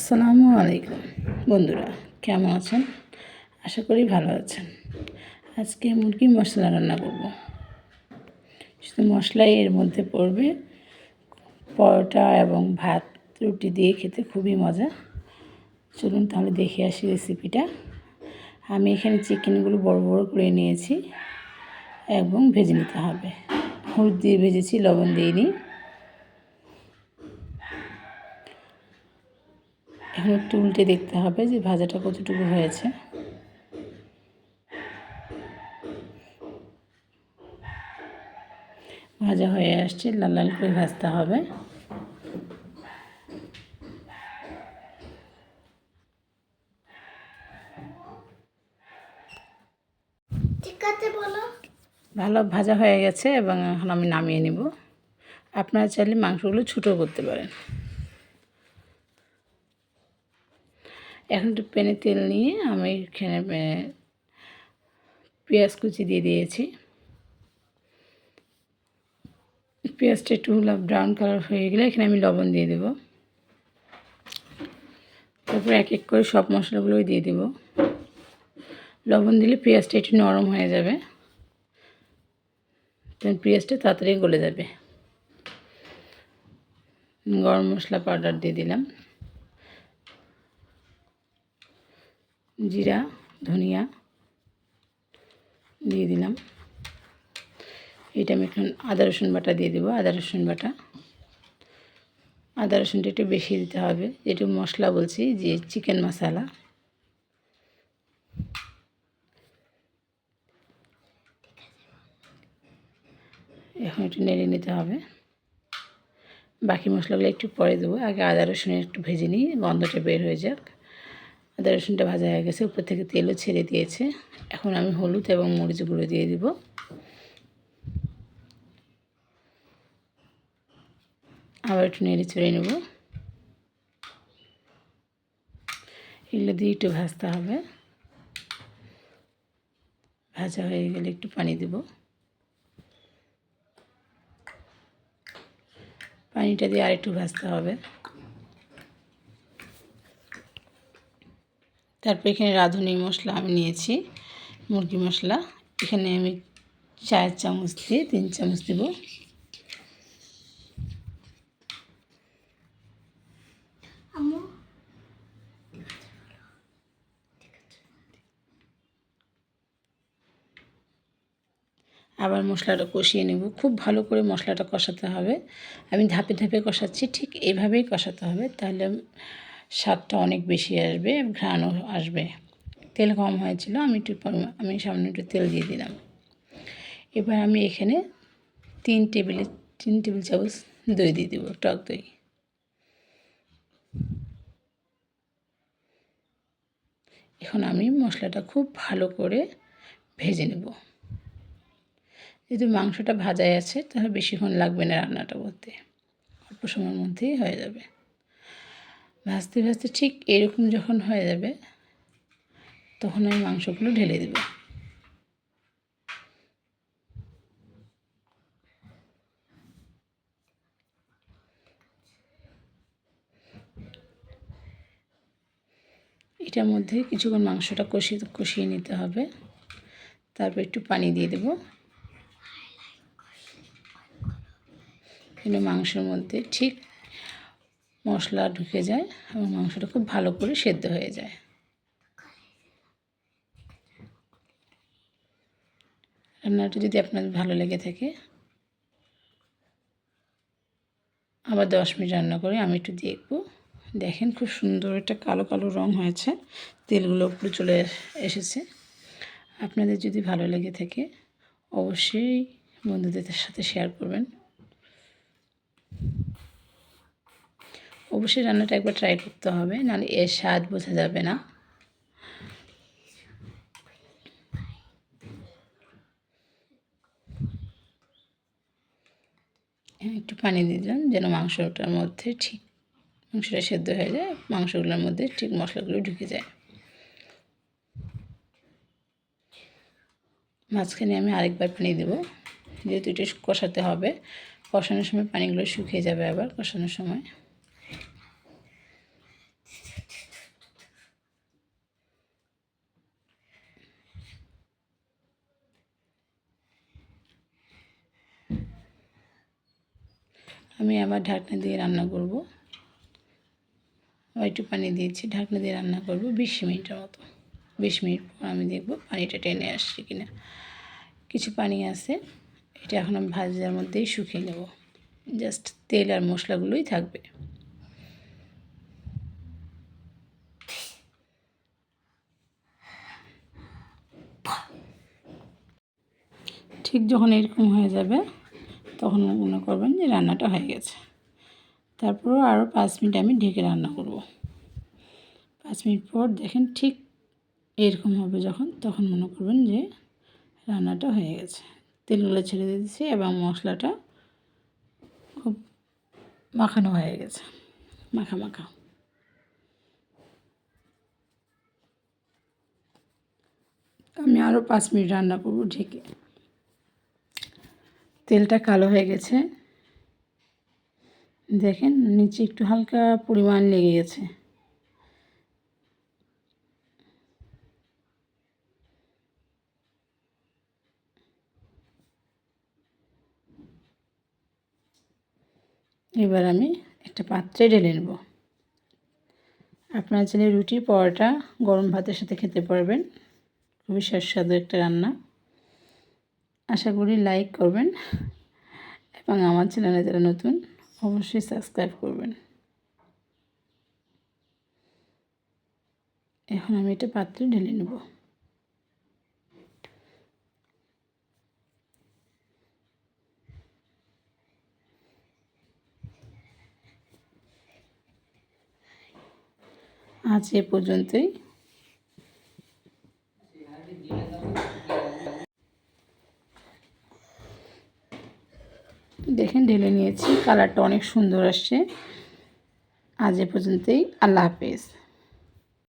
আসসালামু আলাইকুম। বন্ধুরা, কেমন আছেন? আশা করি ভালো আছেন। আজকে মুরগি মশলা রান্না করব। শুধু মশলাই এর মধ্যে পড়বে। পরোটা এবং ভাত রুটি দিয়ে খেতে খুবই মজা। চলুন তাহলে দেখে আসি রেসিপিটা। আমি এখানে চিকেনগুলো বড় বড় করে নিয়েছি এবং ভেজে নিতে হবে। হলুদ দিয়ে ভেজেছি, লবণ দিইনি এখন একটু উল্টে দেখতে হবে যে ভাজাটা কতটুকু হয়েছে। ভাজা হয়ে আসছে লাল লাল করে ভাজতে হবে। ভালো ভাজা হয়ে গেছে এবং এখন আমি নামিয়ে নিব। আপনারা চাইলে মাংসগুলো ছোটো করতে পারেন। এখন একটু প্যানে তেল নিয়ে আমি এখানে পেঁয়াজ কুচি দিয়ে দিয়েছি। পেঁয়াজটা একটু ব্রাউন কালার হয়ে গেলে এখানে আমি লবণ দিয়ে দেব। তারপর এক এক করে সব মশলাগুলোই দিয়ে দেব। লবণ দিলে পেঁয়াজটা একটু নরম হয়ে যাবে। তখন পেঁয়াজটা তাড়াতাড়ি গলে যাবে। গরম মশলা পাউডার দিয়ে দিলাম। জিরা, ধনিয়া দিয়ে দিলাম। এটা আমি এখন আদা, রসুন বাটা দিয়ে দেবো। আদা, রসুন বাটা। আদা, রসুনটা একটু বেশি দিতে হবে। যেটু মশলা বলছি, যে চিকেন মশলা। এখন একটু নেড়ে নিতে হবে। বাকি মশলাগুলো একটু পরে দেবো। আগে আদা, রসুন একটু ভেজে নিই, গন্ধটা বের হয়ে যাক। আদা রসুনটা ভাজা হয়ে গেছে। উপর থেকে তেলও ছেড়ে দিয়েছে। এখন আমি হলুদ এবং মরিচ গুঁড়ো দিয়ে দিব। আবার একটু নেড়ে চড়ে নেব। এগুলো দিয়ে একটু ভাজতে হবে। ভাজা হয়ে গেলে একটু পানি দেব। পানিটা দিয়ে আর একটু ভাজতে হবে। তারপর এখানে রাঁধুনি মশলা আমি নিয়েছি মুরগি মশলা। এখানে আমি চার চামচ দিয়ে তিন চামচ দেব। আবার মশলাটা কষিয়ে নেব। খুব ভালো করে মশলাটা কষাতে হবে। আমি ধাপে ধাপে কষাচ্ছি ঠিক এইভাবেই কষাতে হবে। তাহলে স্বাদটা অনেক বেশি আসবে, ঘ্রাণও আসবে। তেল কম হয়েছিল, আমি একটু আমি সামনে একটু তেল দিয়ে দিলাম। এবার আমি এখানে তিন টেবিলে, তিন টেবিল চামচ দই দিয়ে দেবো, টক দই। এখন আমি মশলাটা খুব ভালো করে ভেজে নেব। যদি মাংসটা ভাজাই আছে, তাহলে বেশিক্ষণ লাগবে না রান্নাটা করতে, অল্প সময়ের মধ্যেই হয়ে যাবে। ভাজতে ভাজতে ঠিক এরকম যখন হয়ে যাবে, তখন আমি মাংসগুলো ঢেলে দেব। এটার মধ্যে কিছুক্ষণ মাংসটা কষিয়ে কষিয়ে নিতে হবে। তারপর একটু পানি দিয়ে দেবো। কিন্তু মাংসের মধ্যে ঠিক মশলা ঢুকে যায় এবং মাংসটা খুব ভালো করে সেদ্ধ হয়ে যায়। রান্নাটা যদি আপনাদের ভালো লেগে থাকে, আবার দশ মিনিট রান্না করে আমি একটু দেখব। দেখেন খুব সুন্দর একটা কালো কালো রং হয়েছে, তেলগুলো উপরে চলে এসেছে। আপনাদের যদি ভালো লেগে থাকে, অবশ্যই বন্ধুদের সাথে শেয়ার করবেন। অবশ্যই রান্নাটা একবার ট্রাই করতে হবে নাহলে এর স্বাদ বোঝা যাবে না। হ্যাঁ, একটু পানি দিয়ে দিলাম যেন মাংসটার মধ্যে ঠিক মাংসটা সেদ্ধ হয়ে যায় মাংসগুলোর মধ্যে ঠিক মশলাগুলো ঢুকে যায়। মাঝখানে আমি আরেকবার পানি দেবো যেহেতু এটা কষাতে হবে কষানোর সময় পানিগুলো শুকিয়ে যাবে আবার কষানোর সময়। আমি আবার ঢাকনা দিয়ে রান্না করব। আবার একটু পানি দিয়েছি, ঢাকনা দিয়ে রান্না করব বিশ মিনিটের মতো। বিশ মিনিট পর আমি দেখব পানিটা টেনে আসছে কিনা। কিছু পানি আছে, এটা এখন আমি ভাজার মধ্যেই শুকিয়ে নেব। জাস্ট তেল আর মশলাগুলোই থাকবে। ঠিক যখন এরকম হয়ে যাবে তখন মনে করবেন যে রান্নাটা হয়ে গেছে। তারপরও আরও পাঁচ মিনিট আমি ঢেকে রান্না করব। পাঁচ মিনিট পর দেখেন ঠিক এরকম হবে যখন, তখন মনে করবেন যে রান্নাটা হয়ে গেছে। তেলগুলো ছেড়ে দিয়েছি এবং মশলাটা খুব মাখানো হয়ে গেছে। মাখা মাখা। আমি আরও পাঁচ মিনিট রান্না করব ঢেকে। তেলটা কালো হয়ে গেছে। দেখেন, নিচে একটু হালকা পরিমাণ লেগে গেছে। এবার আমি একটা পাত্রে ঢেলে নেব। আপনার চাইলে রুটি পরোটা গরম ভাতের সাথে খেতে পারবেন। খুবই সুস্বাদু একটা রান্না। আশা করি লাইক করবেন এবং আমার চ্যানেলে যারা নতুন, অবশ্যই সাবস্ক্রাইব করবেন। এখন আমি এটা পাত্রে ঢেলে নেব। আজ এ পর্যন্তই। দেখেন ঢেলে নিয়েছি। কালারটা অনেক সুন্দর আসছে। আজ এ পর্যন্তই। আল্লাহ হাফেজ।